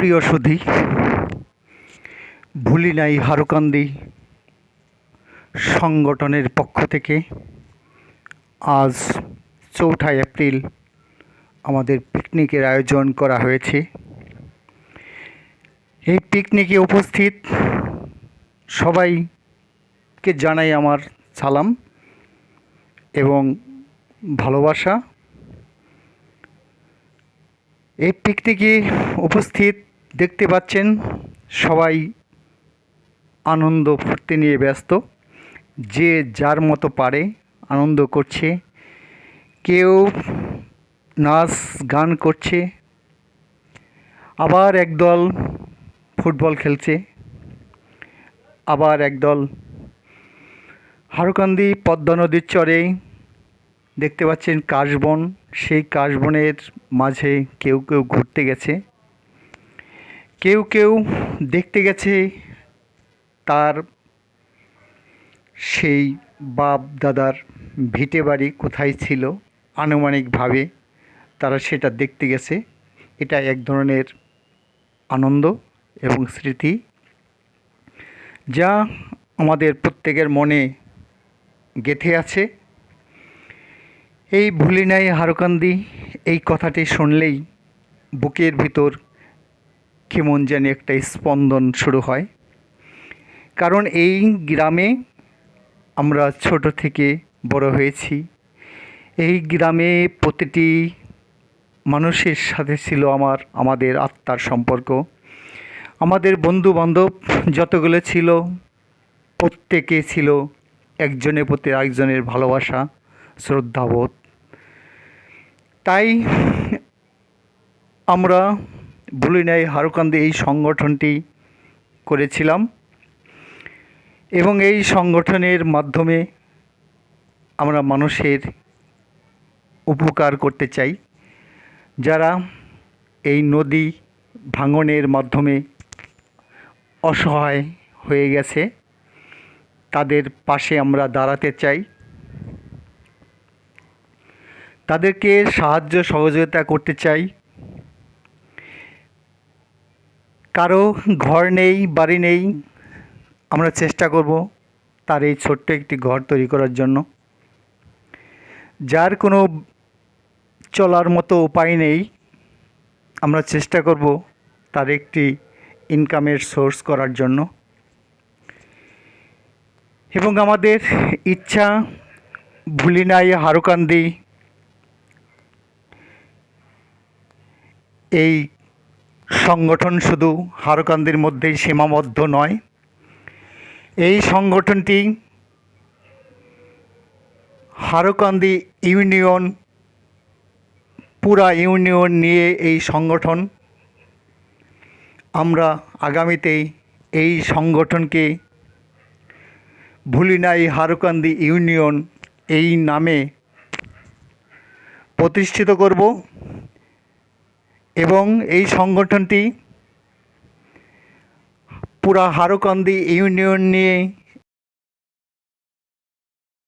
প্রিয় সুধী, ভুলি নাই হারুকান্দি, সংগঠনের পক্ষ থেকে আজ চৌঠা এপ্রিল আমাদের পিকনিকের আয়োজন করা হয়েছে। এই পিকনিকে উপস্থিত সবাইকে জানাই আমার সালাম এবং ভালোবাসা। এই পিকনিকে উপস্থিত দেখতে পাচ্ছেন, সবাই আনন্দ ফুর্তি নিয়ে ব্যস্ত। যে যার মতো পারে আনন্দ করছে। কেউ নাচ, গান করছে। আবার একদল ফুটবল খেলছে। আবার একদল হারুকান্দি পদ্মা নদীর চরে দেখতে পাচ্ছেন কাশবন। সেই কাশবনের মাঝে কেউ কেউ ঘুরতে গেছে। কেউ কেউ দেখতে গেছে তার সেই বাপ দাদার ভিটে বাড়ি কোথায় ছিল, আনুমানিকভাবে তারা সেটা দেখতে গেছে। এটা এক ধরনের আনন্দ এবং স্মৃতি যা আমাদের প্রত্যেকের মনে গেঁথে আছে। এই ভুলি নাই হারকান্দি এই কথাটি শুনলেই বুকের ভিতর কেমন জানি একটা স্পন্দন শুরু হয়। কারণ এই গ্রামে আমরা ছোট থেকে বড় হয়েছি। এই গ্রামে প্রতিটি মানুষের সাথে ছিল আমার, আমাদের আত্মার সম্পর্ক। আমাদের বন্ধু বান্ধব যতগুলো ছিল, প্রত্যেকে ছিল একজনের প্রতি আরেকজনের ভালোবাসা, শ্রদ্ধাবোধ। তাই আমরা ভুলি নাই, হারুকান্দি এই সংগঠনটি করেছিলাম এবং এই সংগঠনের মাধ্যমে আমরা মানুষের উপকার করতে চাই। যারা এই নদী ভাঙনের মাধ্যমে অসহায় হয়ে গেছে, তাদের পাশে আমরা দাঁড়াতে চাই। তাদেরকে সাহায্য সহযোগিতা করতে চাই। কারও ঘর নেই, বাড়ি নেই, আমরা চেষ্টা করব তার এই ছোট্ট একটি ঘর তৈরি করার জন্য। যার কোনো চলার মতো উপায় নেই, আমরা চেষ্টা করব তার একটি ইনকামের সোর্স করার জন্য। এবং আমাদের ইচ্ছা ভুলি নাই, হারুকান্দি, এই সংগঠন শুধু হারকান্দির মধ্যেই সীমাবদ্ধ নয়, এই সংগঠনটি হারকান্দি ইউনিয়ন, পুরা ইউনিয়ন নিয়ে এই সংগঠন। আমরা আগামীতেই এই সংগঠনকে ভুলি নাই হারকান্দি ইউনিয়ন এই নামে প্রতিষ্ঠিত করব। এবং এই সংগঠনটি পুরা হারকান্দি ইউনিয়ন নিয়ে